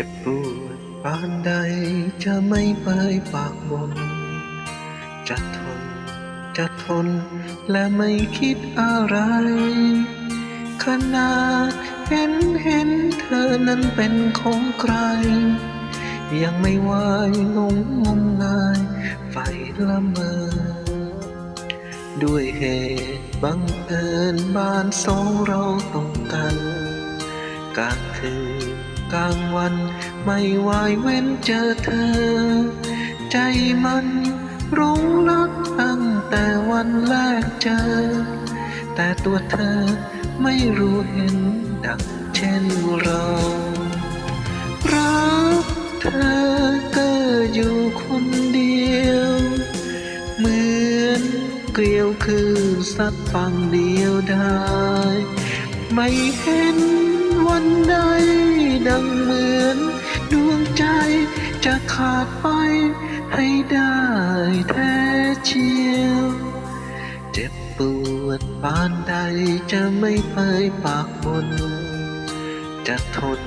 จ็บปวดปานใดจะไม่เปยปากบน จะทน จะทน และไม่คิดอะไร ขนาดเห็นเห็นเธอนั้นเป็นของใคร ยังไม่วายงงงมงายไฟละเมอ ด้วยเหตุบังเอิญบ้านสองเราตรงกันกลางคืน กลางวัน ไม่วายเว้นเจอเธอ ใจมันรุงรักตั้งแต่วันแรกเจอ แต่ตัวเธอไม่รู้เห็นดังเช่นเรารักเธอก็อยู่คนเดียว เหมือนเกลียวคือสัตว์ฝั่งเดียวได้ ไม่เห็นวันใด ดังเหมือน ดวงใจจะขาดไปให้ได้แท้เชียวเจ็บปวดปานใดจะไม่เปปากบนจะทน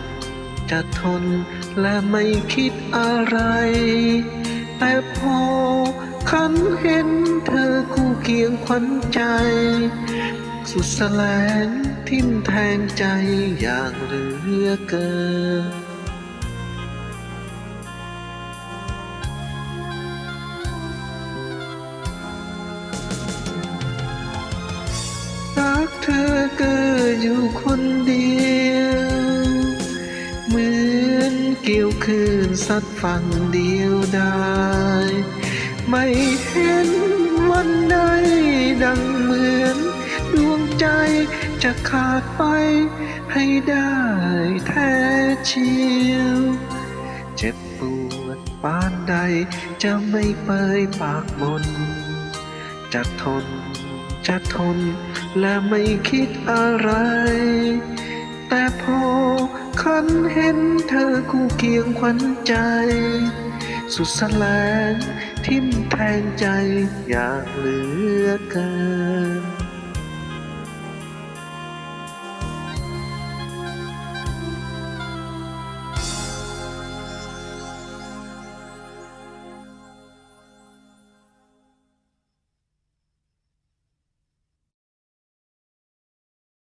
จะทนและไม่คิดอะไร แต่พอคันเห็นเธอคู่เคียงขวัญใจ สุดแสลงทิ่มแทงใจอย่างเหลือเกินรักเธอก็อยู่คนเดียว เหมือนเกี่ยวคืนสัตว์ฝั่งเดียวได้ ไม่ ใจจะขาดไปให้ได้แท้เชียวเจ็บปวดปานใดจะไม่เปยปากบนจะทนจะทนและไม่คิดอะไร แต่พอคันเห็นเธอคู่เคียงขวัญใจ สุดแสลงทิ่มแทงใจอยางเหลือเกิน